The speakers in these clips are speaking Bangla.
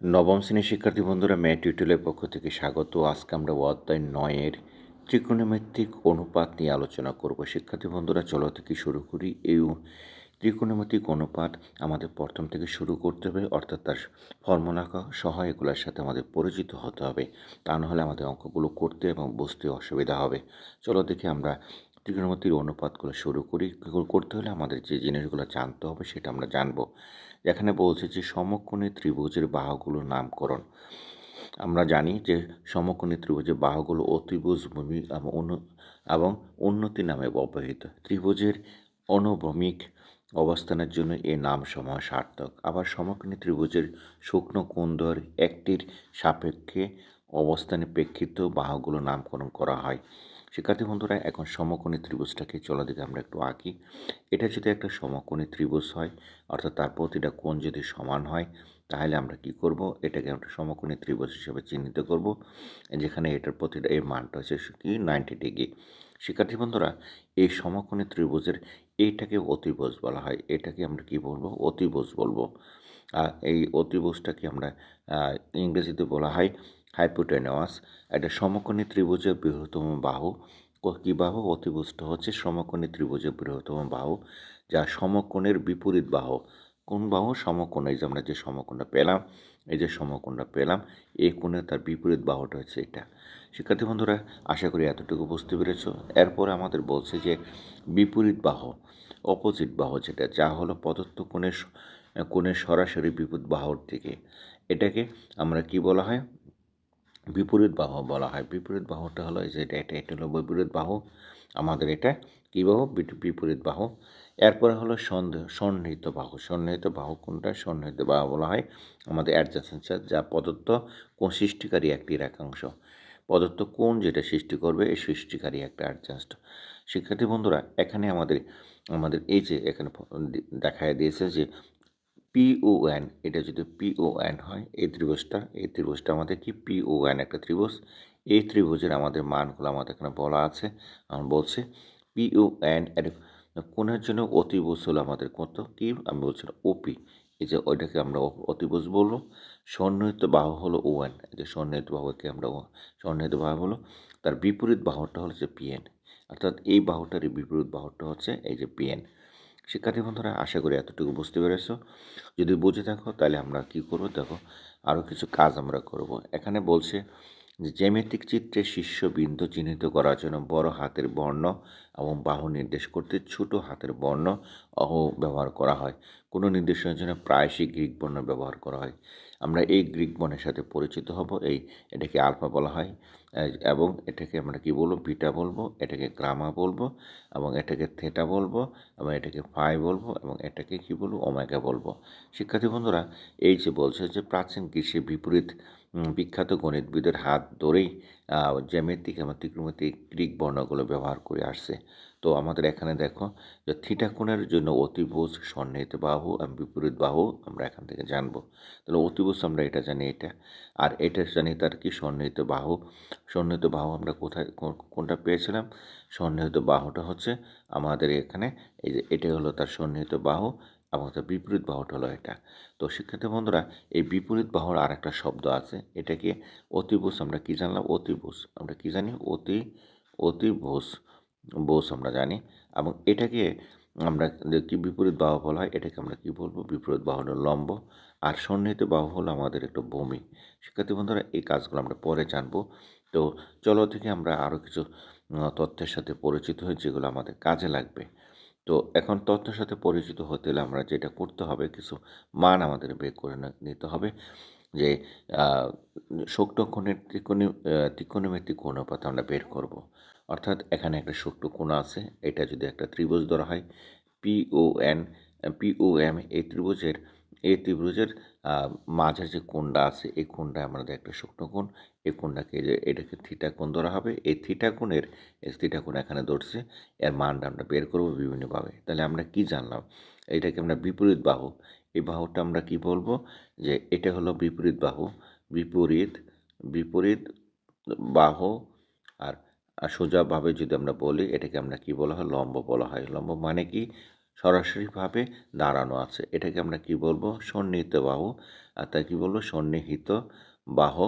নবম শ্রেণির শিক্ষার্থী বন্ধুরা ম্যাট টিউটোরিয়ালের পক্ষ থেকে স্বাগত। আজকে আমরা অধ্যায় নয়ের ত্রিকোণমিতিক অনুপাত নিয়ে আলোচনা করব। শিক্ষার্থী বন্ধুরা, চলো থেকে শুরু করি। এই ত্রিকোণমিতিক অনুপাত আমাদের প্রথম থেকে শুরু করতে হবে, অর্থাৎ তার ফর্মুলা সহ এগুলোর সাথে আমাদের পরিচিত হতে হবে। তা নাহলে আমাদের অঙ্কগুলো করতে এবং বুঝতে অসুবিধা হবে। চলো দেখি আমরা ত্রিকোণমিতির অনুপাতগুলো শুরু করি করতে হলে আমাদের যে জিনিসগুলো জানতে হবে সেটা আমরা জানব। এখানে বলছে যে সমকোণী ত্রিভুজের বাহুগুলোর নামকরণ। আমরা জানি যে সমকোণী ত্রিভুজের বাহুগুলো অতিভুজ ভূমি এবং উন্নতি নামে ব্যবহৃত ত্রিভুজের অনুভূমিক অবস্থানের জন্য এ নাম সমূহ সার্থক। আবার সমকোণী ত্রিভুজের শুকনো কুন্দর একটির সাপেক্ষে অবস্থানে প্রেক্ষিত বাহুগুলো নামকরণ করা হয়। শিক্ষার্থী বন্ধুরা, এখন সমকোণী ত্রিভুজটাকে চলো দিকে আমরা একটু আঁকি। এটা যদি একটা সমকোণী ত্রিভুজ হয়, অর্থাৎ তার প্রতিটা কোণ যদি সমান হয়, তাহলে আমরা কি করব? এটাকে আমরা সমকোণী ত্রিভুজ হিসেবে চিহ্নিত করব। যেখানে এটার প্রতিটা, এর মানটা হচ্ছে কি? নাইনটি ডিগ্রি শিক্ষার্থী বন্ধুরা, এই সমকোণী ত্রিভুজের এইটাকে অতিভুজ বলা হয়। এটাকে আমরা কি বলব? অতিভুজ বলব। আর এই অতিভুজটাকে আমরা ইংরেজিতে বলা হয় হাইপোটেনোয়াস একটা সমকোণী ত্রিভুজের বৃহত্তম বাহু। কী বাহু? অতিভুজটা হচ্ছে সমকোণী ত্রিভুজের বৃহত্তম বাহু, যা সমকোণের বিপরীত বাহু। কোন বাহু? সমকোণ। এই যে আমরা যে সমকোণটা পেলাম, এই যে সমকোণটা পেলাম এই কোণে তার বিপরীত বাহুটা হচ্ছে এটা। শিক্ষার্থী বন্ধুরা, আশা করি এতটুকু বুঝতে পেরেছ। এরপর আমাদের বলছে যে বিপরীত বাহু, অপোজিট বাহু যেটা, যা হলো প্রদত্ত কোণের কোণের সরাসরি বিপরীত বাহুর দিকে। এটাকে আমরা কি বলা হয়? বিপরীত বাহু বলা হয়। বিপরীত বাহুটা হলো যে এটা এটা এটা হলো বিপরীত বাহু। আমাদের এটা কী বাহু? বিপরীত বাহু। এরপরে হলো সন্দেহ সন্নিহিত বাহু। সন্নিহিত বাহু কোনটা? সন্নিহিত বাহু বলা হয় আমাদের অ্যাডজাসেন্স যা প্রদত্ত কোন সৃষ্টিকারী একটি রেখাংশ প্রদত্ত কোন যেটা সৃষ্টি করবে, এই সৃষ্টিকারী একটা অ্যাডজাস্ট। শিক্ষার্থী বন্ধুরা, এখানে আমাদের আমাদের এই যে এখানে দেখায় দিয়েছে যে পিওএন এটা যদি পিওএন হয়, এই ত্রিভুজটা এই ত্রিভুজটা আমাদের কি? পিওএন একটা ত্রিভুজ। এই ত্রিভুজের আমাদের মানগুলো আমাদের এখানে বলা আছে। আমার বলছে পিওএন এর কোণের জন্য অতিভুজ হলো আমাদের কত? কি? আমি বলছিলাম ওপি এই যে ওইটাকে আমরা অতিভুজ বলব। সন্নিহিত বাহু হলো ওএন এই যে সন্নিহিত বাহুকে আমরা সন্নিহিত বাহু হলো তার বিপরীত বাহুটা হচ্ছে পিএন অর্থাৎ এই বাহুটার বিপরীত বাহুটা হচ্ছে এই যে পিএন শিক্ষার্থী বন্ধুরা, আশা করি এতটুকু বুঝতে পেরেছ। যদি বুঝে থাকো, তাহলে আমরা কি করব? দেখো আরও কিছু কাজ আমরা করব। এখানে বলছে জ্যামিতিক চিত্রে শীর্ষবিন্দু চিহ্নিত করার জন্য বড় হাতের বর্ণ এবং বাহু নির্দেশ করতে ছোট হাতের বর্ণ অহ ব্যবহার করা হয়। কোনো নির্দেশনের জন্য প্রায়শই গ্রিক বর্ণ ব্যবহার করা হয়। আমরা এই গ্রিক বর্ণের সাথে পরিচিত হব, এই এটাকে আলফা বলা হয় এবং এটাকে আমরা কি বলব, বিটা বলব, এটাকে গ্রামা বলব, এবং এটাকে থেটা বলব, এবং এটাকে ফাই বলব, এবং এটাকে কি বলব, ওমেগা বলব। শিক্ষার্থী বন্ধুরা, এই যে বলছে যে প্রাচীন কৃষি বিপরীত বিখ্যাত গণিতবিদের হাত ধরেই জ্যামিতিক এবং ত্রিকোণমিতিক গ্রিক বর্ণগুলো ব্যবহার করে আসছে। তো আমাদের এখানে দেখো যে থিটা কোণের জন্য অতিভুজ সন্নিহিত বাহু এবং বিপরীত বাহু আমরা এখান থেকে জানব। তাহলে অতিভুজ আমরা এটা জানি এটা। আর এটা জানি তার কি সন্নিহিত বাহু? সন্নিহিত বাহু আমরা কোথায় কোনটা পেয়েছিলাম? সন্নিহিত বাহুটা হচ্ছে আমাদের এখানে, এই যে এটা হলো তার সন্নিহিত বাহু এবং তার বিপরীত বাহুটা হলো এটা তো শিক্ষার্থী বন্ধুরা, এই বিপরীত বাহুর আর একটা শব্দ আছে, এটাকে অতিভুজ আমরা কী জানলাম? অতিভুজ। আমরা কী জানি? অতি, অতিভুজ বোস আমরা জানি। এবং এটাকে আমরা কি বিপরীত বাহু বলা হয়, এটাকে আমরা কি বলব? বিপরীত বাহু লম্ব। আর সন্নিহিত বাহু হলো আমাদের একটা ভূমি। শিক্ষার্থী বন্ধুরা, এই কাজগুলো আমরা পরে জানব। তো চলো থেকে আমরা আরও কিছু তথ্যের সাথে পরিচিত হই যেগুলো আমাদের কাজে লাগবে। তো এখন তথ্যের সাথে পরিচিত হতে হলে আমরা যেটা করতে হবে, কিছু মান আমাদের বের করে নিতে হবে। যে শক্তক্ষণের ত্রিকোণী ত্রিকোণমিতিক অনুপাত আমরা বের করব। অর্থাৎ এখানে একটা শক্ত কোণ আছে, এটা যদি একটা ত্রিভুজ ধরা হয়, P O N, P O M এই ত্রিভুজের এই ত্রিভুজের মাঝের যে কোণটা আছে, এই কোণটা আমাদের একটা শুকনো কোণ। এই কোণটাকে এটাকে থিটা কোণ ধরা হবে। এই থিটা কোণের থিটা কোণ এখানে ধরছে। এর মানটা আমরা বের করব বিভিন্নভাবে। তাহলে আমরা কি জানলাম? এটাকে আমরা বিপরীত বাহু। এই বাহুটা আমরা কি বলব? যে এটা হলো বিপরীত বাহু। বিপরীত বিপরীত বাহু আর সোজাভাবে যদি আমরা বলি, এটাকে আমরা কি বলা হয়? লম্ব বলা হয়। লম্ব মানে কি? সরাসরিভাবে দাঁড়ানো আছে। এটাকে আমরা কি বলব? সন্নিহিত বাহু। আর তা কী বলব? সন্নিহিত বাহু।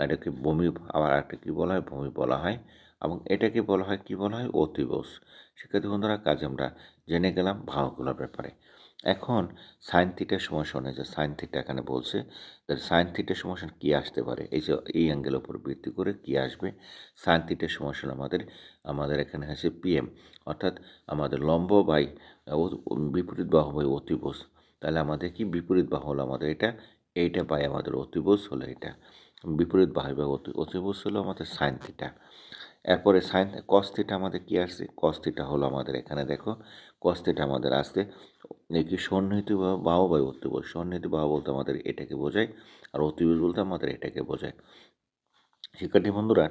এটাকে ভূমি, আবার একটা কী বলা হয়? ভূমি বলা হয়। এবং এটাকে বলা হয় কি বলা হয়? অতিবোস শিক্ষার্থী বন্ধুরা, কাজ আমরা জেনে গেলাম ভাওগুলোর ব্যাপারে। এখন সাইন থিটার সমস্যা যে সাইন থিটা এখানে বলছে, তাহলে সাইন থিটার কী আসতে পারে? এই যে এই অ্যাঙ্গেলের উপর ভিত্তি করে কী আসবে? সাইন থিটার আমাদের আমাদের এখানে আছে পিএম অর্থাৎ আমাদের লম্ব বাই বিপরীত বাহু বাই অতিবোস তাহলে আমাদের কি বিপরীত বাহু হলো আমাদের এটা? এইটা বাই আমাদের অতিবোস হলো এটা। বিপরীত বাহু বাই অতি অতিবোস হলো আমাদের সাইন থিটা এরপরে সাইন কস্তিটা আমাদের কী আসছে? কস্তিটা হলো আমাদের এখানে দেখো কস্তিটা আমাদের আসতে কি সন্নিহিত বাহু বা অতিবোধ সন্নিহিত বাহু বলতে আমাদের এটাকে বোঝায়, আর অতিবোধ বলতে আমাদের এটাকে বোঝায়। শিক্ষার্থী বন্ধুরা,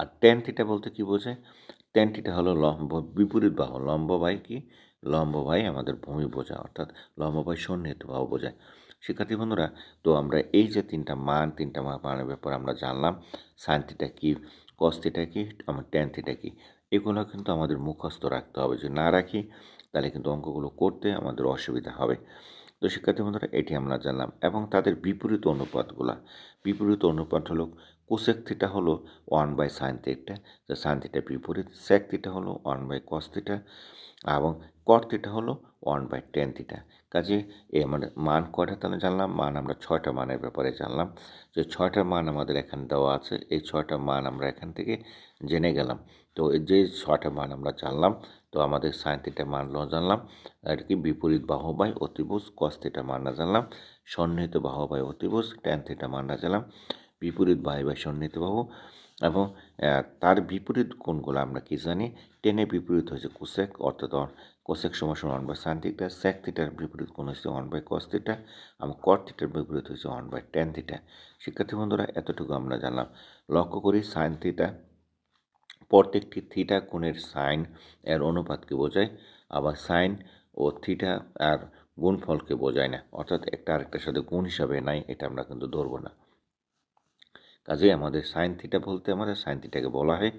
আর টেন থিটা বলতে কি বোঝায়? টেন থিটা হলো লম্ব, বিপরীত বাহু, লম্ব বাই কি? লম্ব বাই আমাদের ভূমি বোঝা অর্থাৎ লম্ব বাই সন্নিহিত বাহু বোঝায়। শিক্ষার্থী বন্ধুরা, তো আমরা এই যে তিনটা মান, তিনটা মানের ব্যাপারে আমরা জানলাম থিটা কী? কস থিটা কি, আমার ট্যান থিটা কি, এগুলো কিন্তু আমাদের মুখস্থ রাখতে হবে। যদি না রাখি, তাহলে কিন্তু অঙ্কগুলো করতে আমাদের অসুবিধা হবে। তো শিক্ষার্থী বন্ধুরা, এটি আমরা জানলাম এবং তাদের বিপরীত অনুপাতগুলা। বিপরীত অনুপাত হলো কোসেক থিটা হলো ওয়ান বাই সাইন থিটা যে সাইন থিটা বিপরীত সেক থিটা হলো ওয়ান বাই কস থিটা এবং কট থিটা হলো ওয়ান বাই টেন থিটা কাজে এ মানে মান কয়টা তাহলে জানলাম, মান আমরা ছয়টা মানের ব্যাপারে জানলাম। যে ছয়টা মান আমাদের এখানে দেওয়া আছে, এই ছয়টা মান আমরা এখান থেকে জেনে গেলাম। তো যে ছয়টা মান আমরা জানলাম, তো আমাদের সাইন থিটা মানলো জানলাম, আর কি বিপরীত বাহু বাই কস থিটা মানা জানলাম, সন্নিহিত বাহু বাই অতিভুজ ট্যান থিটা মানা জানলাম, বিপরীত বাহু বাই সন্নিহিত বাহু। এবং তার বিপরীত কোনগুলো আমরা কি জানি? টেনে বিপরীত হয়েছে কোসেক অর্থাৎ কোসেক সমান one by sine theta sec থিটার বিপরীত কোন হচ্ছে ওয়ান বাই কস থিটা এবং কট থিটার বিপরীত হচ্ছে ওয়ান বাই টেন থিটা শিক্ষার্থী বন্ধুরা, এতটুকু আমরা জানলাম। লক্ষ্য করি সাইন থিটা প্রত্যেকটি থিটা কোণের সাইন এর অনুপাতকে বোঝায়, আবার সাইন ও থিটা আর গুণফলকে বোঝায় না। অর্থাৎ একটা আরেকটার সাথে গুণ হিসাবে নাই, এটা আমরা কিন্তু ধরবো না। কাজেই আমাদের সাইন থিটা বলতে আমাদের সাইন থিটাকে বলা হয়।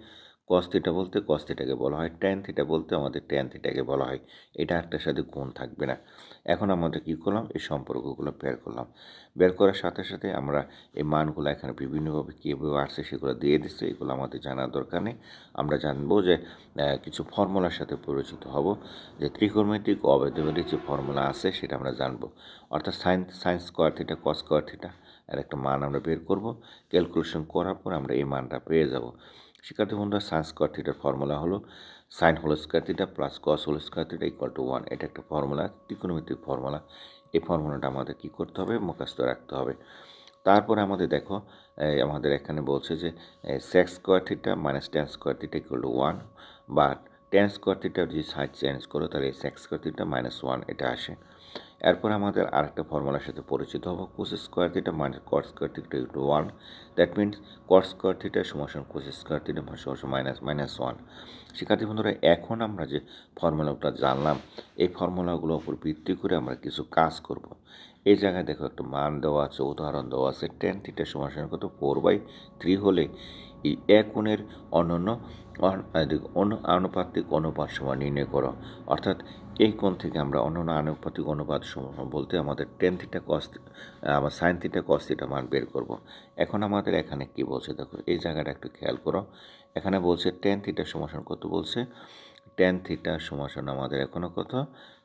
কস থিটা বলতে কস থিটাকে বলা হয় ট্যান থিটা বলতে আমাদের ট্যান থিটাকে বলা হয়। এটা একটার সাথে গুণ থাকবে না। এখন আমরা কী করলাম? এই সম্পর্কগুলো বের করলাম। বের করার সাথে সাথে আমরা এই মানগুলো এখানে বিভিন্নভাবে কীভাবে আসছে সেগুলো দিয়ে দিচ্ছে, এগুলো আমাদের জানার দরকার নেই। আমরা জানব যে কিছু ফর্মুলার সাথে পরিচিত হব, যে ত্রিকোণমিতিক অবৈধবের যে ফর্মুলা আছে সেটা আমরা জানব। অর্থাৎ sines sines square theta cos square theta এর একটা মান আমরা বের করব। ক্যালকুলেশন করার পর আমরা এই মানটা পেয়ে যাব। শিক্ষার্থী বন্ধুরা সাইন স্কোয়ার থিটার ফর্মুলা হলো sine whole square theta plus cos whole square theta equal to one এটা একটা ফর্মুলা ত্রিকোণমিতিক ফর্মুলা এই ফর্মুলাটা আমাদের কী করতে হবে? মুখস্থ রাখতে হবে। তারপরে আমাদের দেখো আমাদের এখানে বলছে যে sec square theta minus tan square theta equal to one বা টেন স্কোয়ার থিটা যদি সাইড চেঞ্জ করো তাহলে sec square theta minus one এটা আসে। এরপর আমাদের আরেকটা ফর্মুলার সাথে পরিচিত হব cos square theta minus cot square theta to one that means cot square theta সমান কোস স্কোয়ার থিটা সমান মাইনাস মাইনাস ওয়ান শিক্ষার্থী বন্ধুরা, এখন আমরা যে ফর্মুলাটা জানলাম, এই ফর্মুলাগুলোর উপর ভিত্তি করে আমরা কিছু কাজ করব। এই জায়গায় দেখো একটা মান দেওয়া আছে, উদাহরণ দেওয়া আছে টেন থিটা সমান কত? ফোর বাই থ্রি হলে এই এক কোণের অনন্য আনুপাতিক অনুপাত সমান নির্ণয় করো। অর্থাৎ এই কোণ থেকে আমরা অন্য আনুপাতিক অনুপাত বলতে আমাদের টেন থিটা কস আমার সাইন থিটা কস থিটা মান বের করব। এখন আমাদের এখানে কি বলছে? দেখো, এই জায়গাটা একটু খেয়াল করো। এখানে বলছে টেন থিটা সমাসন কত বলছে? টেন থিটা সমাসন আমাদের এখনও কত?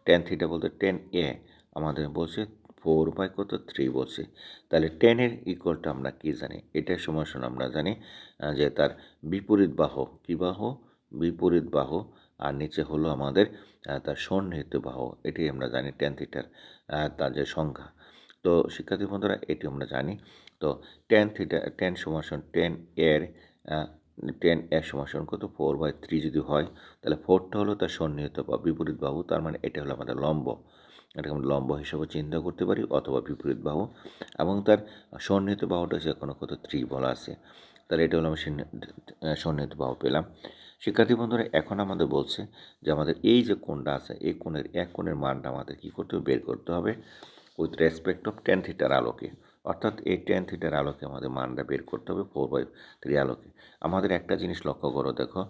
টেন থিটা বলতে টেন এ আমাদের বলছে ফোর বাই কত? থ্রি বলছে। তাহলে টেনের ইকুয়ালটা আমরা কী জানি? এটার সমাসন আমরা জানি যে তার বিপরীত বাহ। কী বাহ? বিপরীত বাহ। আর নিচে হলো আমাদের তার সন্নিহিত বাহু। এটি আমরা জানি টেন থিটার তার যে সংখ্যা। তো শিক্ষার্থী বন্ধুরা, এটি আমরা জানি। তো টেন থিটা টেন সমাসন টেন এর টেন এর সমাসন কত? ফোর বাই থ্রি যদি হয়, তাহলে ফোরটা হলো তার সন্নিহিত বা বিপরীত বাহু। তার মানে এটা হলো আমাদের লম্ব। এটাকে আমরা লম্ব হিসাবে চিন্তা করতে পারি অথবা বিপরীত বাহু এবং তার সন্নিহিত বাহুটা সে কোনো কত থ্রি বলা আছে। তাহলে এটা হলো আমি সন্নিহিত বাহু পেলাম। শিক্ষার্থী বন্ধুরা, এখন আমাদের বলছে যে আমাদের এই যে কোনটা আছে, এই কোণের এক কোণের মানটা আমাদের কী করতে হবে? বের করতে হবে। উইথ রেসপেক্ট অফ টেন থিটার আলোকে। অর্থাৎ এই টেন থিটার আলোকে আমাদের মানটা বের করতে হবে ফোর বাই থ্রি আলোকে। আমাদের একটা জিনিস লক্ষ্য করো, দেখো,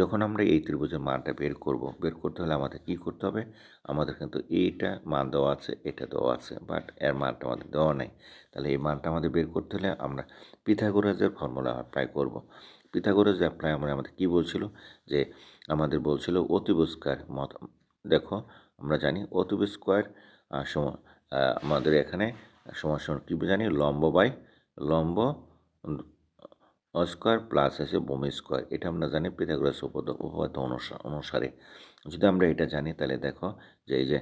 যখন আমরা এই ত্রিভুজের মানটা বের করব, বের করতে হলে আমাদের কী করতে হবে? আমাদের কিন্তু এইটা মান দেওয়া আছে, এটা দেওয়া আছে বাট এর মানটা আমাদের দেওয়া নেই। তাহলে এই মানটা আমাদের বের করতে হলে আমরা পিথাগোরাসের ফর্মুলা অ্যাপ্লাই করব। পিথাগোরাস অ্যাপ্লাই আমরা আমাদের কী বলছিল? যে আমাদের বলছিল অতিব স্কোয়ার মত, দেখো, আমরা জানি অতিব স্কোয়ার আমাদের এখানে সমান কী জানি লম্ব বাই লম্ব স্কোয়ার প্লাস আছে ভূমি স্কোয়ার এটা আমরা জানি পিথাগোরাস উপপাদ্য অনুসারে। যদি আমরা এটা জানি, তাহলে দেখো যে এই যে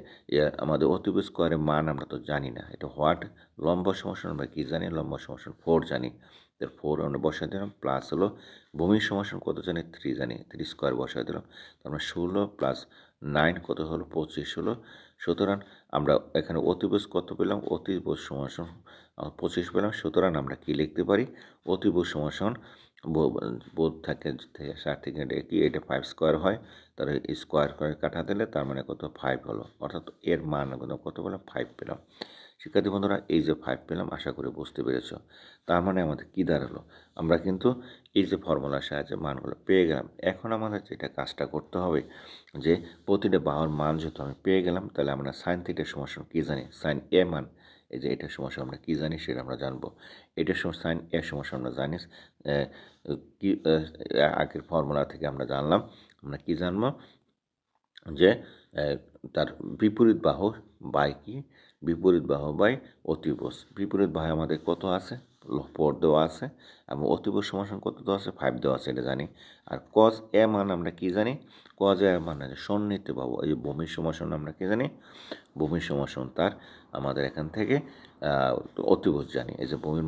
আমাদের অতিব স্কোয়ারের মান আমরা তো জানি না। এটা হোয়াট লম্ব সমস্যা আমরা কী জানি? লম্ব সমস্যা ফোর জানি। তার ফোর আমরা বসাই দিলাম প্লাস হলো ভূমির সমস্যা কত জানি? থ্রি জানি। থ্রি স্কোয়ার বসাই দিলাম। তার মানে ষোলো প্লাস নাইন কত হলো? পঁচিশ হলো। সুতরাং আমরা এখানে অতিবোস কত পেলাম? অতিবোস সমাসন পঁচিশ পেলাম। সুতরাং আমরা কি লিখতে পারি? অতিবোস সমাসন বোধ থাকে ষাট থেকে কি এটা ফাইভ স্কোয়ার হয় তার স্কোয়ার করে কাটা দিলে তার মানে কত? ফাইভ হলো। অর্থাৎ এর মান কত? কত পেলাম? ফাইভ পেলাম। শিক্ষার্থী বন্ধুরা, এই যে ফাইভ পেলাম, আশা করে বুঝতে পেরেছ। তার মানে আমাদের কী দাঁড়াল? আমরা কিন্তু এই যে ফর্মুলার সাহায্যে মানগুলো পেয়ে গেলাম। এখন আমাদের যেটা কাজটা করতে হবে, যে প্রতিটা বাহুর মান যেহেতু আমি পেয়ে গেলাম, তাহলে আমরা সাইন থিটার সমস্যা কী জানি? সাইন এ মান। এই যে এটার সমস্যা আমরা কী জানি সেটা আমরা জানব। এটার সমস্যা সাইন এ সমস্যা আমরা জানি কি আগের ফর্মুলা থেকে আমরা জানলাম। আমরা কি জানব? যে তার বিপরীত বাহু বাই কি? বিপরীত বাহু বাই অতিবোস বিপরীত বাহু আমাদের কত আছে? ফোর দেওয়া আছে এবং অতিব সমাসন কত দেওয়া আছে? ফাইভ দেওয়া আছে, এটা জানি। আর কজ এ মান আমরা কি জানি? কজ এ মান সন্নিহিত পাবো এই যে ভূমির সমাসন আমরা কি জানি? ভূমির সমাসন তার আমাদের এখান থেকে অতিবোধ জানি। এই যে ভূমির